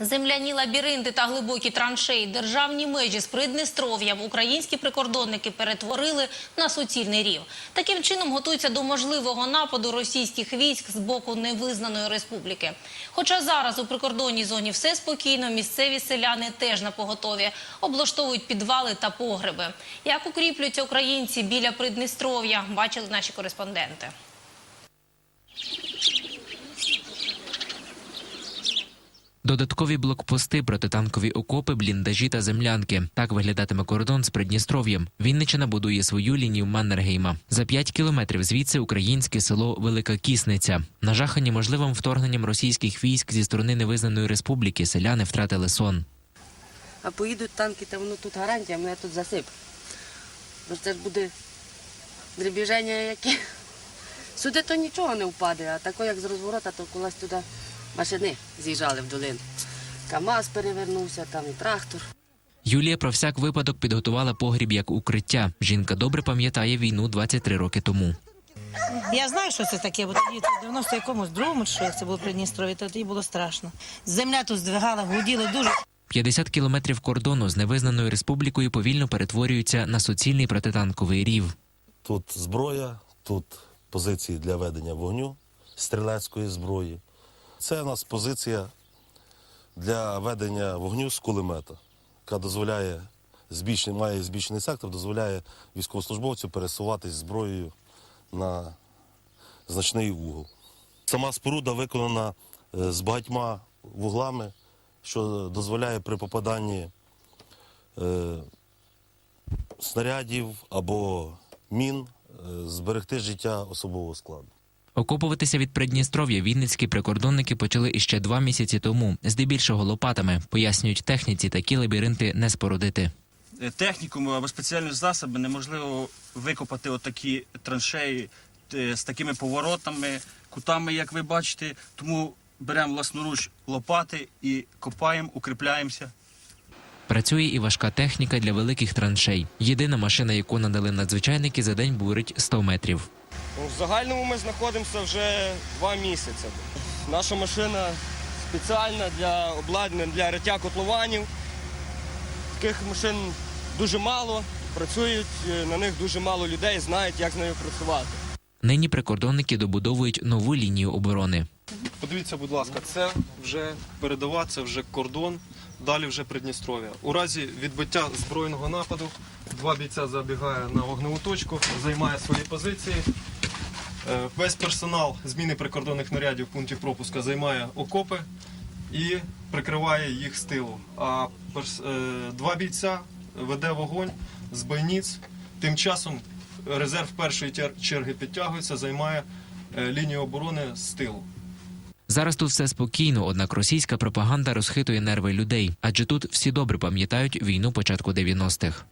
Земляні лабіринти та глибокі траншеї, державні межі з Приднестров'ям українські прикордонники перетворили на суцільний рів. Таким чином готуються до можливого нападу російських військ з боку невизнаної республіки. Хоча зараз у прикордонній зоні все спокійно, місцеві селяни теж на поготові облаштовують підвали та погреби. Як укріплюються українці біля Приднестров'я, бачили наші кореспонденти. Додаткові блокпости, протитанкові окопи, бліндажі та землянки. Так виглядатиме кордон з Придністров'ям. Вінничина будує свою лінію Маннергейма. За 5 кілометрів звідси українське село Велика Кісниця. Нажахані можливим вторгненням російських військ зі сторони невизнаної республіки селяни втратили сон. А поїдуть танки, то воно тут гарантія, мене тут засип. Бо це ж буде дребіження яке. Сюди то нічого не впаде, а тако як з розворота, то колись туди машини з'їжджали в долину. КАМАЗ перевернувся, там і трактор. Юлія про всяк випадок підготувала погріб як укриття. Жінка добре пам'ятає війну 23 роки тому. Я знаю, що це таке, бо тоді в 90 якомусь другому, що як це було в Придністрові, то тоді було страшно. Земля тут здвигала, гуділо дуже. 50 кілометрів кордону з невизнаною республікою повільно перетворюються на суцільний протитанковий рів. Тут зброя, тут позиції для ведення вогню стрілецької зброї. Це у нас позиція для ведення вогню з кулемета, яка дозволяє збільшений, має збільшений сектор, дозволяє військовослужбовцю пересуватись зброєю на значний угол. Сама споруда виконана е, з багатьма вуглами, що дозволяє при попаданні е, снарядів або мін е, зберегти життя особового складу. Окопуватися від Придністров'я вінницькі прикордонники почали іще два місяці тому, здебільшого лопатами. Пояснюють техніці, такі лабіринти не спорудити. Е, технікуму або спеціальні засоби неможливо викопати отакі траншеї е, з такими поворотами, кутами, як ви бачите. Тому беремо власноруч лопати і копаємо, укріпляємося. Працює і важка техніка для великих траншей. Єдина машина, яку надали надзвичайники, за день бурить 100 метрів. Ну, В загальному ми знаходимося вже два місяці. Наша машина спеціальна для обладнання для риття котлованів. Таких машин дуже мало, працюють е, на них дуже мало людей, знають, як з нею працювати. Нині прикордонники добудовують нову лінію оборони. Подивіться, будь ласка, це вже передова, це вже кордон, далі вже Придністров'я. У разі відбиття збройного нападу два бійця забігає на вогневу точку, займає свої позиції. Е, Весь персонал зміни прикордонних нарядів пунктів пропуска займає окопи і прикриває їх з тилу. А перс- е, два бійця веде вогонь з бойниць. Тим часом резерв першої черги підтягується, займає е, лінію оборони з тилу. Зараз тут все спокійно, однак російська пропаганда розхитує нерви людей, адже тут всі добре пам'ятають війну початку 90-х.